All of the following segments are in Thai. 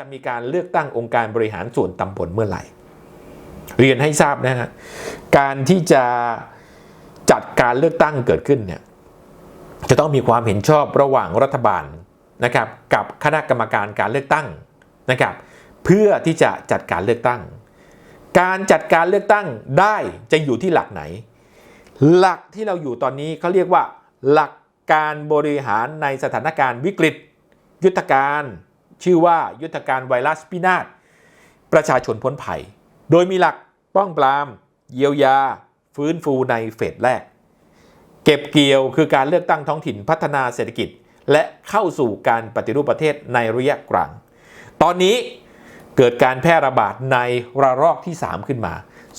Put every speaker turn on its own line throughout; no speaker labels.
จะมีการเลือกตั้งองค์การบริหารส่วนตำบลเมื่อไหร่ เรียนให้ทราบนะฮะการที่จะจัดการเลือกตั้งเกิดขึ้นเนี่ยจะต้องมีความเห็นชอบระหว่างรัฐบาลนะครับกับคณะกรรมการการเลือกตั้งนะครับเพื่อที่จะจัดการเลือกตั้ง การจัดการเลือกตั้งได้จะอยู่ที่หลักไหน หลักที่เราอยู่ตอนนี้เขาเรียกว่า หลักการบริหารในสถานการณ์วิกฤต ยุทธการ ชื่อว่ายุทธการไวรัสพินาศประชาชนพ้นภัย โดยมีหลักป้องปราม เยียวยา ฟื้นฟูในเฟสแรก เก็บเกี่ยวคือการเลือกตั้งท้องถิ่นพัฒนาเศรษฐกิจ และเข้าสู่การปฏิรูปประเทศในระยะกลาง ตอนนี้เกิดการแพร่ระบาดในระลอกที่ 3 ขึ้นมา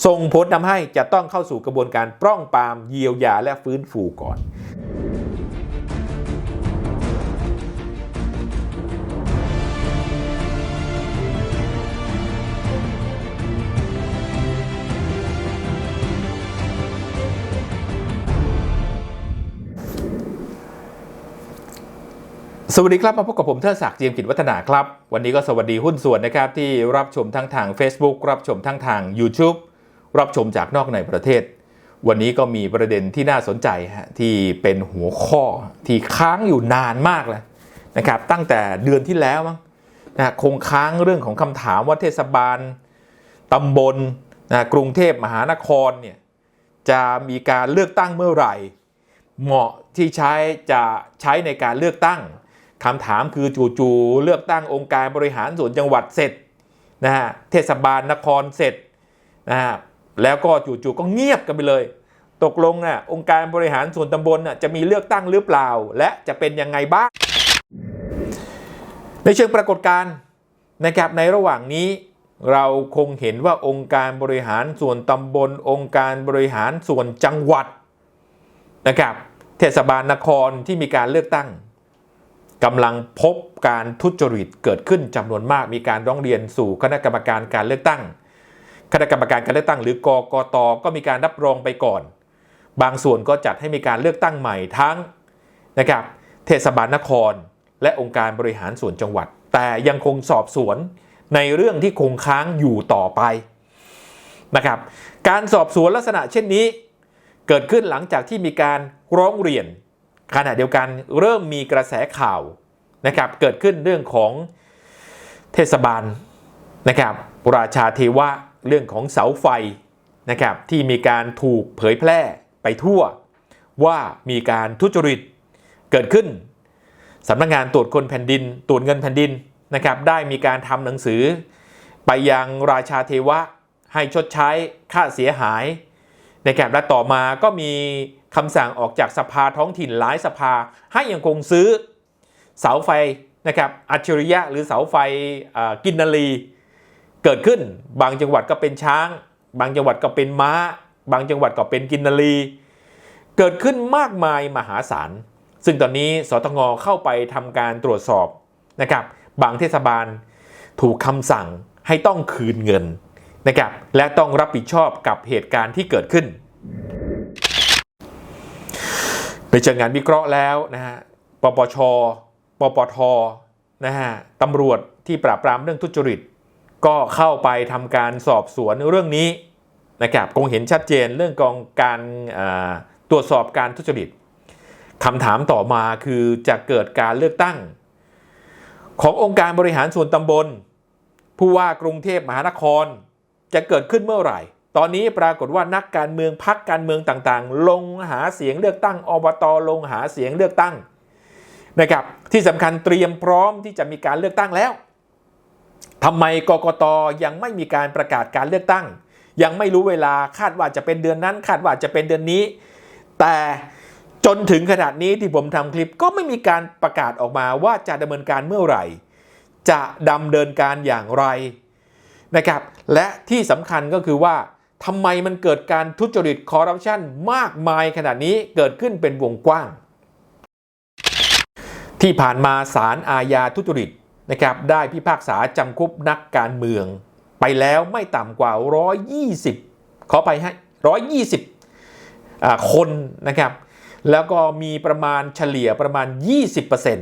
ส่งผลทำให้จะต้องเข้าสู่กระบวนการป้องปรามเยียวยาและฟื้นฟูก่อน สวัสดีครับ มาพบกับผมเทิดศักดิ์เจียมกิจวัฒนาครับ วันนี้ก็สวัสดีหุ้นส่วนนะครับที่รับชมทั้งทาง Facebook รับชมทั้งทาง YouTube รับชมจากนอกในประเทศ วันนี้ก็มีประเด็นที่น่าสนใจฮะที่เป็นหัวข้อที่ค้างอยู่นานมากแล้วนะครับตั้งแต่เดือนที่แล้วมั้งนะคงค้างเรื่องของคำถามว่าเทศบาลตำบลนะกรุงเทพมหานครเนี่ยจะมีการเลือกตั้งเมื่อไหร่ เหมาะที่ใช้จะใช้ในการเลือกตั้ง คำถามคือจู่ๆเลือกตั้งองค์การบริหารส่วนจังหวัดเสร็จนะฮะเทศบาลนครเสร็จนะฮะแล้วก็จู่ๆก็เงียบกันไปเลย ตกลงน่ะองค์การบริหารส่วนตำบลน่ะจะมีเลือกตั้งหรือเปล่า และจะเป็นยังไงบ้าง ในเชิงปรากฏการณ์นะครับในระหว่างนี้เราคงเห็นว่าองค์การบริหารส่วนตำบล องค์การบริหารส่วนจังหวัดนะครับเทศบาลนครที่มีการเลือกตั้ง กำลังพบการทุจริตเกิดขึ้นจำนวนมาก มีการร้องเรียนสู่คณะกรรมการการเลือกตั้ง คณะกรรมการการเลือกตั้ง หรือกกตก็มีการรับรองไปก่อน บางส่วนก็จัดให้มีการเลือกตั้งใหม่ทั้งนะครับเทศบาลนคร และองค์การบริหารส่วนจังหวัด แต่ยังคงสอบสวนในเรื่องที่คงค้างอยู่ต่อไปนะครับการสอบสวนลักษณะเช่นนี้ เกิดขึ้นหลังจากที่มีการร้องเรียน ขณะเดียวกันเริ่มมีกระแสข่าวนะครับเกิดขึ้นเรื่องของเทศบาลนะครับราชาเทวะเรื่องของเสาไฟนะครับที่มีการถูกเผยแพร่ไปทั่ว ว่ามีการทุจริตเกิดขึ้นสำนักงงานตรวจคนแผ่นดิน ตรวจเงินแผ่นดินนะครับได้มีการทำหนังสือ ไปยังราชาเทวะให้ชดใช้ค่าเสียหายนะครับและต่อมาก็มี คำสั่งออกจากสภาท้องถิ่นหลายสภา ให้ยังคงซื้อเสาไฟนะครับอัจฉริยะหรือเสาไฟกินนารีเกิดขึ้น บางจังหวัดก็เป็นช้าง บางจังหวัดก็เป็นม้า บางจังหวัดก็เป็นกินนารีเกิดขึ้นมากมายมหาศาล ซึ่งตอนนี้สตงเข้าไปทำการตรวจสอบนะครับบางเทศบาลถูกคำสั่งให้ต้องคืนเงินนะครับและต้องรับผิดชอบกับเหตุการณ์ที่เกิดขึ้น ในเชิงงานวิเคราะห์แล้วนะฮะ ปปช ปปท นะฮะตำรวจที่ปราบปรามเรื่องทุจริต ก็เข้าไปทำการสอบสวนเรื่องนี้นะครับคงเห็นชัดเจนเรื่องกองการตรวจสอบการทุจริตคำถามต่อมาคือจะเกิดการเลือกตั้ง ขององค์การบริหารส่วนตำบล ผู้ว่ากรุงเทพมหานครจะเกิดขึ้นเมื่อไหร่ ตอนนี้ปรากฏว่านักการเมืองพักการเมืองต่างๆ ลงหาเสียงเลือกตั้งอบตลงหาเสียงเลือกตั้งนะครับที่สำคัญเตรียมพร้อมที่จะมีการเลือกตั้งแล้วทำไมกกตยังไม่มีการประกาศการเลือกตั้ง ยังไม่รู้เวลาคาดว่าจะเป็นเดือนนั้น คาดว่าจะเป็นเดือนนี้ แต่จนถึงขนาดนี้ที่ผมทำคลิปก็ไม่มีการประกาศออกมาว่าจะดำเนินการเมื่อไหร่ จะดำเนินการอย่างไรนะครับและที่สำคัญก็คือว่า ทำไมมันเกิดการทุจริตคอร์รัปชันมากมายขนาดนี้เกิดขึ้นเป็นวงกว้าง ที่ผ่านมาศาลอาญาทุจริตนะครับได้พิพากษาจำคุกนักการเมือง ไปแล้วไม่ต่ำกว่า 120 ขอไปให้120 คนนะครับ แล้วก็มีประมาณเฉลี่ยประมาณ 20%น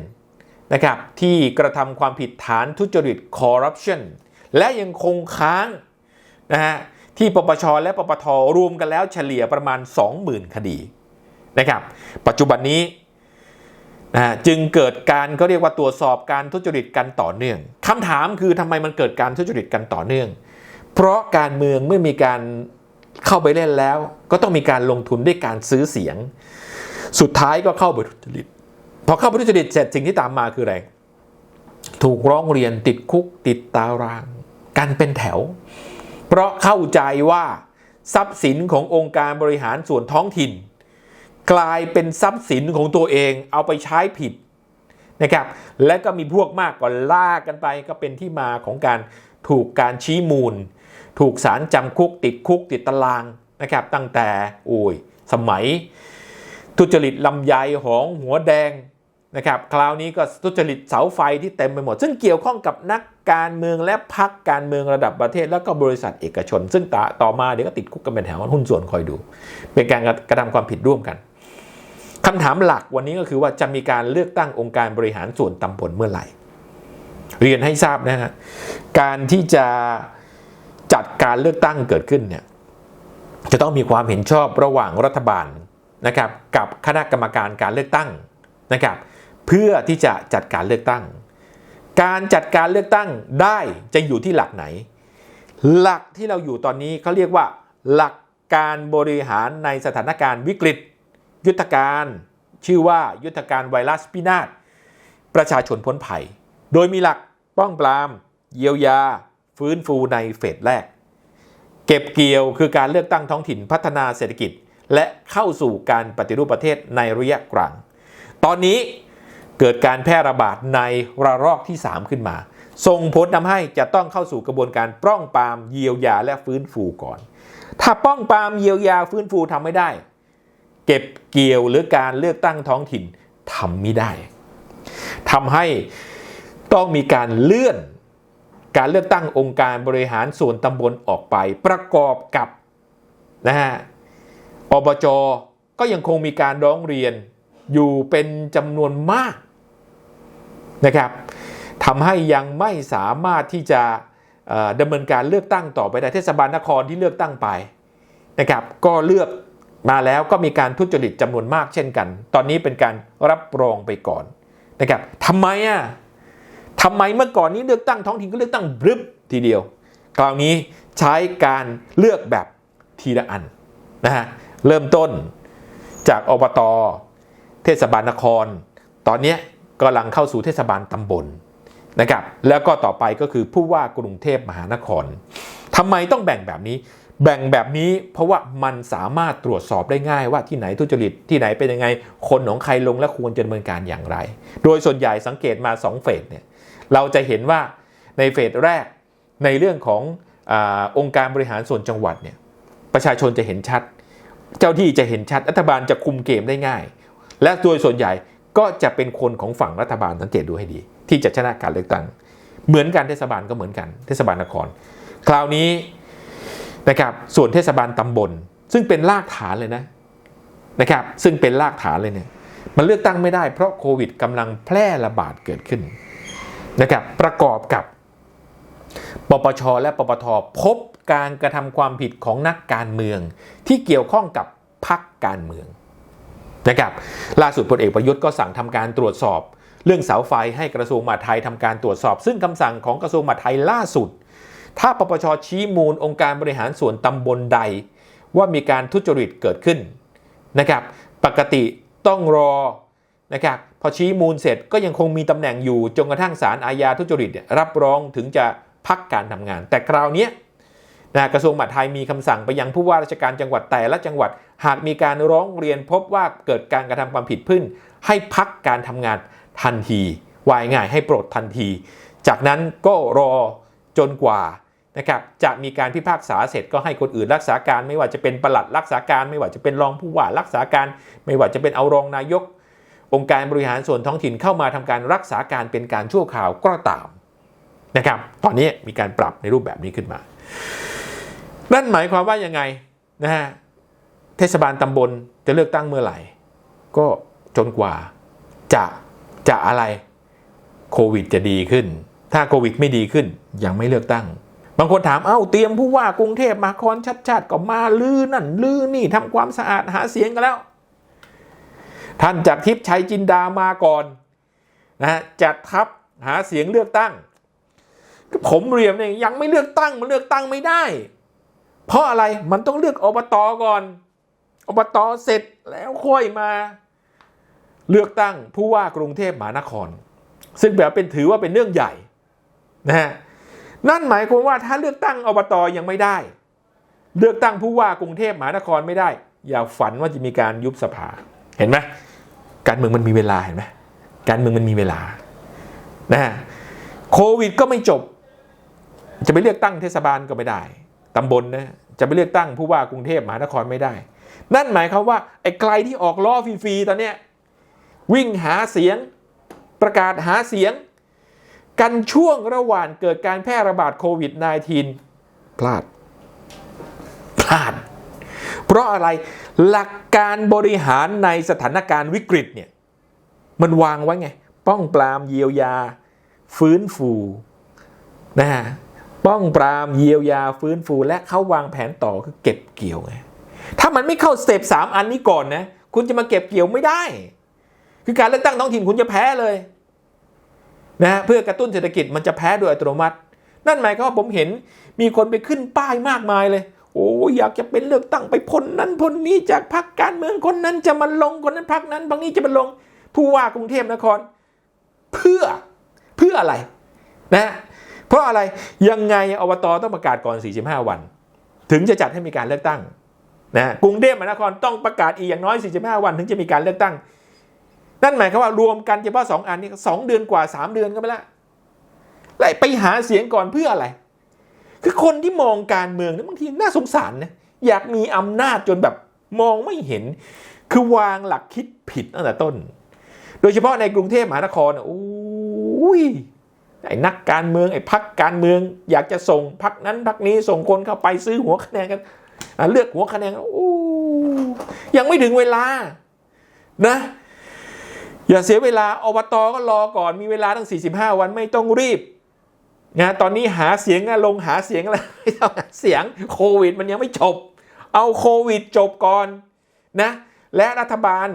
นะครับที่กระทำความผิดฐานทุจริตคอร์รัปชันและยังคงค้างนะฮะ ที่ปปชและปปทรวมกันแล้วเฉลี่ยประมาณ 20,000 คดีนะครับ ปัจจุบันนี้นะจึงเกิดการเขาเรียกว่าตรวจสอบการทุจริตกันต่อเนื่องคำถามคือทำไมมันเกิดการทุจริตกันต่อเนื่อง เพราะการเมืองเมื่อมีการเข้าไปเล่นแล้ว ก็ต้องมีการลงทุนด้วยการซื้อเสียง สุดท้ายก็เข้าไปทุจริตพอเข้าไปทุจริตเสร็จสิ่งที่ตามมาคืออะไรถูกร้องเรียนติดคุกติดตาราง กันเป็นแถว เพราะเข้าใจว่า ทรัพย์สินขององค์การบริหารส่วนท้องถิ่น กลายเป็นทรัพย์สินของตัวเองเอาไปใช้ผิดนะครับและก็มีพวกมากก็ล่ากันไปก็เป็นที่มาของการถูกการชี้มูล ถูกสารจำคุกติดคุกติดตารางนะครับตั้งแต่โอ้ยสมัย ทุจริตลำไยหองหัวแดง นะครับคราวนี้ก็ทุจริตเสาไฟที่เต็มไปหมด ซึ่งเกี่ยวข้องกับนักการเมืองและพักการเมืองระดับประเทศ แล้วก็บริษัทเอกชน ซึ่งต่อต่อมาเดี๋ยวก็ติดคุกกันเป็นแถวหุ้นส่วนคอยดู เป็นการกระทำความผิดร่วมกันคำถามหลักวันนี้ก็คือว่าจะมีการเลือกตั้งองค์การบริหารส่วนตำบลเมื่อไหร่ เรียนให้ทราบนะฮะการที่จะจัดการเลือกตั้งเกิดขึ้นเนี่ยจะต้องมีความเห็นชอบระหว่างรัฐบาลนะครับกับคณะกรรมการการเลือกตั้งนะครับ เพื่อที่จะจัดการเลือกตั้ง การจัดการเลือกตั้งได้จะอยู่ที่หลักไหน หลักที่เราอยู่ตอนนี้เขาเรียกว่า หลักการบริหารในสถานการณ์วิกฤต ยุทธการชื่อว่ายุทธการไวรัสพินาศประชาชนพ้นภัย โดยมีหลักป้องปราม เยียวยา ฟื้นฟูในเฟสแรก เก็บเกี่ยวคือการเลือกตั้งท้องถิ่นพัฒนาเศรษฐกิจ และเข้าสู่การปฏิรูปประเทศในระยะกลาง ตอนนี้ เกิดการแพร่ระบาดในระลอกที่ 3 ขึ้นมา ส่งผลทำให้จะต้องเข้าสู่กระบวนการป้องปรามเยียวยาและฟื้นฟูก่อน ถ้าป้องปรามเยียวยาฟื้นฟูทำไม่ได้ เก็บเกี่ยวหรือการเลือกตั้งท้องถิ่นทำไม่ได้ทำให้ต้องมีการเลื่อนการเลือกตั้งองค์การบริหารส่วนตำบลออกไป ประกอบกับนะฮะอบจก็ยังคงมีการร้องเรียนอยู่เป็นจำนวนมาก นะครับทำให้ยังไม่สามารถที่จะดำเนินการเลือกตั้งต่อไปได้เทศบาลนครที่เลือกตั้งไปนะครับก็เลือกมาแล้วก็มีการทุจริตจำนวนมากเช่นกัน ตอนนี้เป็นการรับรองไปก่อนนะครับทำไมอะทำไมเมื่อก่อนนี้เลือกตั้งท้องถิ่นก็เลือกตั้งบรึบทีเดียว คราวนี้ใช้การเลือกแบบทีละอันนะฮะเริ่มต้นจากอบต เทศบาลนคร ตอนนี้ กำลังเข้าสู่เทศบาลตำบลนะครับแล้วก็ต่อไปก็คือผู้ว่ากรุงเทพมหานครทำไมต้องแบ่งแบบนี้ แบ่งแบบนี้เพราะว่ามันสามารถตรวจสอบได้ง่ายว่าที่ไหนทุจริตที่ไหนเป็นยังไง คนของใครลงและควรจะดำเนินการอย่างไร โดยส่วนใหญ่สังเกตมา 2 เฟสเนี่ยเราจะเห็นว่าในเฟสแรกในเรื่องของอองค์การบริหารส่วนจังหวัดเนี่ยประชาชนจะเห็นชัด เจ้าที่จะเห็นชัดรัฐบาลจะคุมเกมได้ง่าย และโดยส่วนใหญ่ ก็จะเป็นคนของฝั่งรัฐบาลสังเกตดูให้ดี ที่จะชนะการเลือกตั้ง เหมือนกันเทศบาลก็เหมือนกันเทศบาลนคร คราวนี้นะครับส่วนเทศบาลตำบล ซึ่งเป็นรากฐานเลยนะนะครับซึ่งเป็นรากฐานเลยเนี่ยมันเลือกตั้งไม่ได้เพราะโควิดกำลังแพร่ระบาดเกิดขึ้นนะครับประกอบกับปปชและปปทพบการกระทำความผิดของนักการเมือง ที่เกี่ยวข้องกับพรรคการเมือง นะครับล่าสุดพลเอกประยุทธ์ก็สั่งทำการตรวจสอบ เรื่องเสาไฟให้กระทรวงมหาดไทยทำการตรวจสอบ ซึ่งคำสั่งของกระทรวงมหาดไทยล่าสุด ถ้าปปชชี้มูลองค์การบริหารส่วนตำบลใด ว่ามีการทุจริตเกิดขึ้นนะครับปกติต้องรอนะครับพอชี้มูลเสร็จก็ยังคงมีตำแหน่งอยู่จนกระทั่งศาลอาญาทุจริตรับรองถึงจะพักการทำงาน แต่คราวนี้นะกระทรวงมหาดไทยมีคำสั่งไปยังผู้ว่าราชการจังหวัดแต่ละจังหวัด หากมีการร้องเรียนพบว่าเกิดการกระทำความผิดพึ่งให้พักการทำงานทันทีวายง่ายให้ปลดทันที จากนั้นก็รอจนกว่านะครับจะมีการพิพากษาเสร็จก็ให้คนอื่นรักษาการ ไม่ว่าจะเป็นประหลัดรักษาการ ไม่ว่าจะเป็นรองผู้ว่ารักษาการ ไม่ว่าจะเป็นเอารองนายก องค์การบริหารส่วนท้องถิ่นเข้ามาทำการรักษาการเป็นการชั่วคราวก็ตามนะครับตอนนี้มีการปรับในรูปแบบนี้ขึ้นมา นั่นหมายความว่ายังไงนะฮะ เทศบาลตำบลจะเลือกตั้งเมื่อไหร่ ก็จนกว่าจะจะอะไรโควิดจะดีขึ้น ถ้าโควิดไม่ดีขึ้น ยังไม่เลือกตั้ง บางคนถามเอ้าเตรียมผู้ว่ากรุงเทพมานครชัดชาติก็มาลือนั่นลือนี่ทำความสะอาดหาเสียงกันแล้ว ท่านจากทิพย์ชัยจินดามาก่อนนะฮะจัดทัพหาเสียงเลือกตั้งผมเรียมเนี่ยยังไม่เลือกตั้งมันเลือกตั้งไม่ได้ เพราะอะไรมันต้องเลือกอบตก่อน อบตเสร็จแล้วค่อยมาเลือกตั้งผู้ว่ากรุงเทพมหานคร ซึ่งแบบเป็นถือว่าเป็นเรื่องใหญ่นะฮะนั่นหมายความว่าถ้าเลือกตั้งอบตยังไม่ได้ เลือกตั้งผู้ว่ากรุงเทพมหานครไม่ได้ อย่าฝันว่าจะมีการยุบสภาเห็นไหมการเมืองมันมีเวลาเห็นไหมการเมืองมันมีเวลานะฮะโควิดก็ไม่จบ จะไปเลือกตั้งเทศบาลก็ไม่ได้ตำบลนะจะไปเลือกตั้งผู้ว่ากรุงเทพมหานครไม่ได้ นั่นหมายความว่าไอ้ใครที่ออกล้อฟรีๆตอนเนี้ยวิ่งหาเสียงประกาศหาเสียง กันช่วงระหว่างเกิดการแพร่ระบาดโควิด -19 พลาด พลาด เพราะอะไรหลักการบริหารในสถานการณ์วิกฤตเนี่ยมันวางไว้ไง ป้องปรามเยียวยา ฟื้นฟูนะฮะป้องปรามเยียวยาฟื้นฟู และเขาวางแผนต่อคือเก็บเกี่ยวไง ถ้ามันไม่เข้าสเต็ปสามอันนี้ก่อนนะ คุณจะมาเก็บเกี่ยวไม่ได้ คือการเลือกตั้งท้องถิ่นคุณจะแพ้เลยนะเพื่อกระตุ้นเศรษฐกิจมันจะแพ้โดยอัตโนมัติ นั่นหมายความว่าผมเห็นมีคนไปขึ้นป้ายมากมายเลย โอ้อยากจะเป็นเลือกตั้งไปพ้นนั้นพ้นนี้จากพรรคการเมืองคนนั้นจะมาลงคนนั้นพรรคนั้นพรรคนี้จะมาลงผู้ว่ากรุงเทพนคร เพื่อเพื่ออะไรนะเพราะอะไรยังไงอบตต้องประกาศก่อน 45 วัน ถึงจะจัดให้มีการเลือกตั้ง นะกรุงเทพมหานครต้องประกาศอีกอย่างน้อย 45 วันถึงจะมีการเลือกตั้ง นั่นหมายความว่ารวมกันเฉพาะสองอันนี้สองเดือนกว่า 3 เดือนก็ไปล้วแล้วไปหาเสียงก่อนเพื่ออะไร คือคนที่มองการเมืองนี่บางทีน่าสงสารนะอยากมีอำนาจจนแบบมองไม่เห็น คือวางหลักคิดผิดตั้งแต่ต้น โดยเฉพาะในกรุงเทพมหานครโอ้ยไอ้นักการเมืองไอ้พักการเมือง อยากจะส่งพักนั้นพักนี้ส่งคนเข้าไปซื้อหัวคะแนนกัน เลือกหัวคะแนนโอ้ยังไม่ถึงเวลา นะ อย่าเสียเวลาอบตก็รอก่อนมีเวลาตั้ง 45 วันไม่ต้องรีบนะตอนนี้หาเสียงลงหาเสียงอะไรไม่ต้องหาเสียงโควิด มันยังไม่จบ เอาโควิดจบก่อนนะและรัฐบาล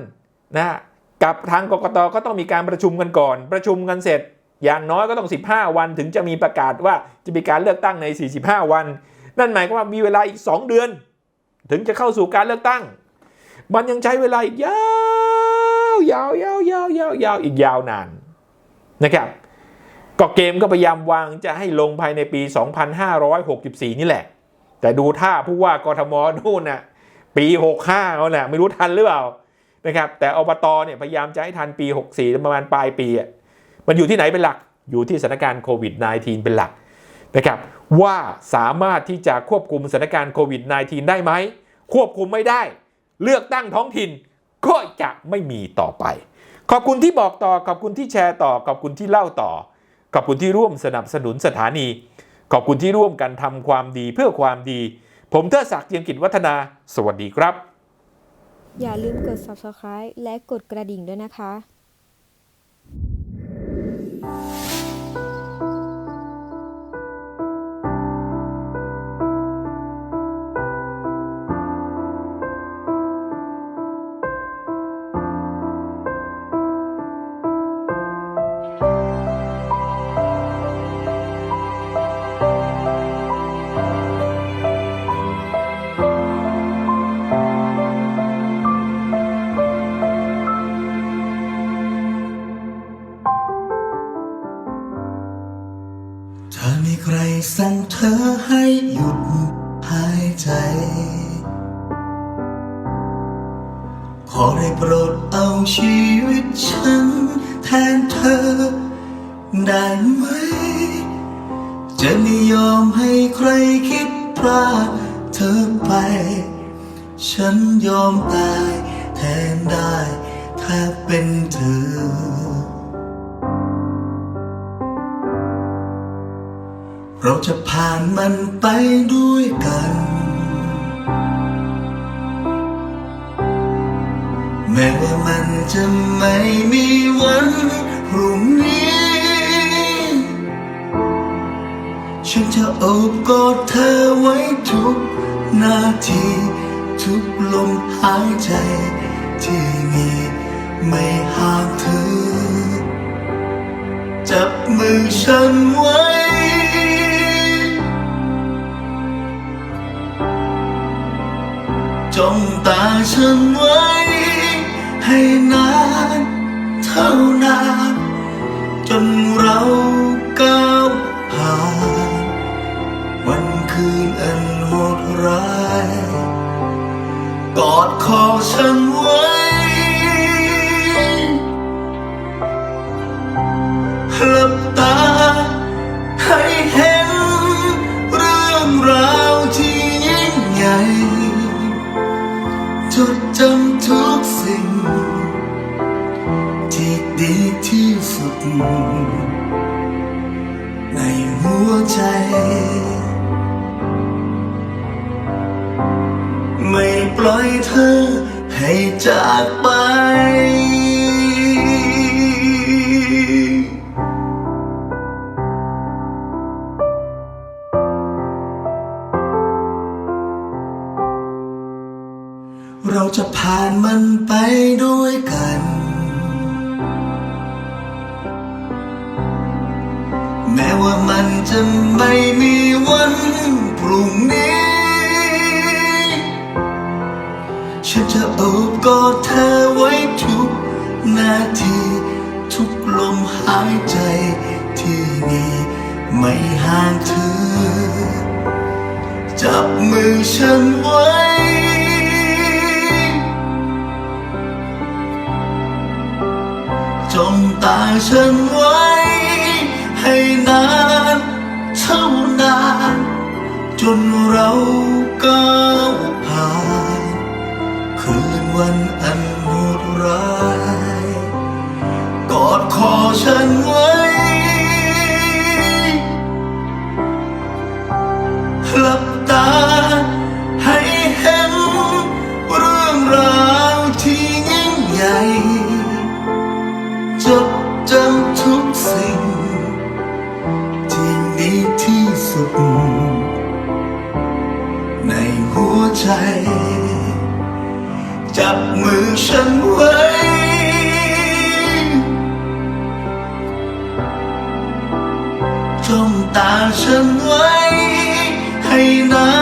นะกับทางกกตก็ต้องมีการประชุมกันก่อน ประชุมกันเสร็จ อย่างน้อยก็ต้อง 15 วันถึงจะมีประกาศว่าจะมีการเลือกตั้งใน 45 วัน นั่นหมายความว่ามีเวลาอีก 2 เดือน ถึงจะเข้าสู่การเลือกตั้ง มันยังใช้เวลาอีกยาวยาวยาวยาวยาวยาวอีกยาวนานนะครับก็เกมก็พยายามวางจะให้ลงภายในปี 2564 นี่แหละ แต่ดูท่าผู้ว่ากทมนู่นน่ะปี 65เขาน่ะไม่รู้ทันหรือเปล่านะครับแต่อบตเนี่ยพยายามจะให้ทันปี 64 ประมาณปลายปีอะมันอยู่ที่ไหนเป็นหลักอยู่ที่สถานการณ์โควิด -19 เป็นหลักนะครับ ว่าสามารถที่จะควบคุมสถานการณ์โควิด -19 ได้ไหม ควบคุมไม่ได้ เลือกตั้งท้องถิ่นก็จะไม่มีต่อไป ขอบคุณที่บอกต่อ ขอบคุณที่แชร์ต่อ ขอบคุณที่เล่าต่อ ขอบคุณที่ร่วมสนับสนุนสถานี ขอบคุณที่ร่วมกันทำความดีเพื่อความดี ผมเทอศักดิ์เจียมกิจวัฒนา สวัสดีครับ
อย่าลืมกด subscribe และกดกระดิ่งด้วยนะคะ
เราจะผ่านมันไปด้วยกัน แม้ว่ามันจะไม่มีวันพรุ่งนี้ ฉันจะโอบกอดเธอไว้ทุกนาที ทุกลมหายใจที่มีไม่ห่างเธอ จับมือฉันไว้ จ้องตาฉันไว้ ให้นานเท่านาน จนเราก้าวผ่านวันคืนอันโหดร้าย กอดคอฉันไว้ หลับตา จำทุกสิ่ง ที่ดีที่สุด ในหัวใจ ไม่ปล่อยเธอให้จากไปายใจที่มีไม่ห่างเธอ จับมือฉันไว้จ้องตาฉันไว้ ให้นานเท่านาน จนเราก้าวผ่าน คืนวันอันโหดร้าย ให้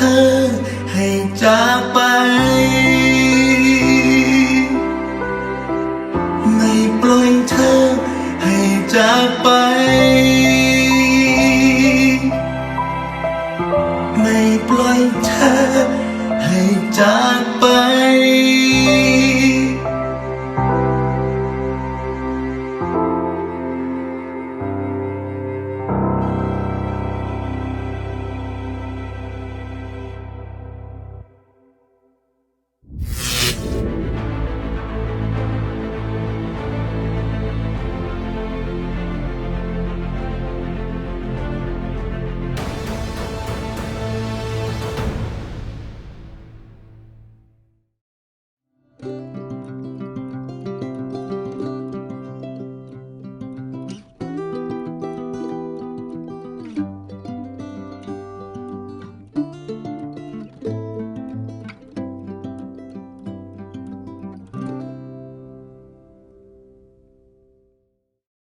เธอให้จากไป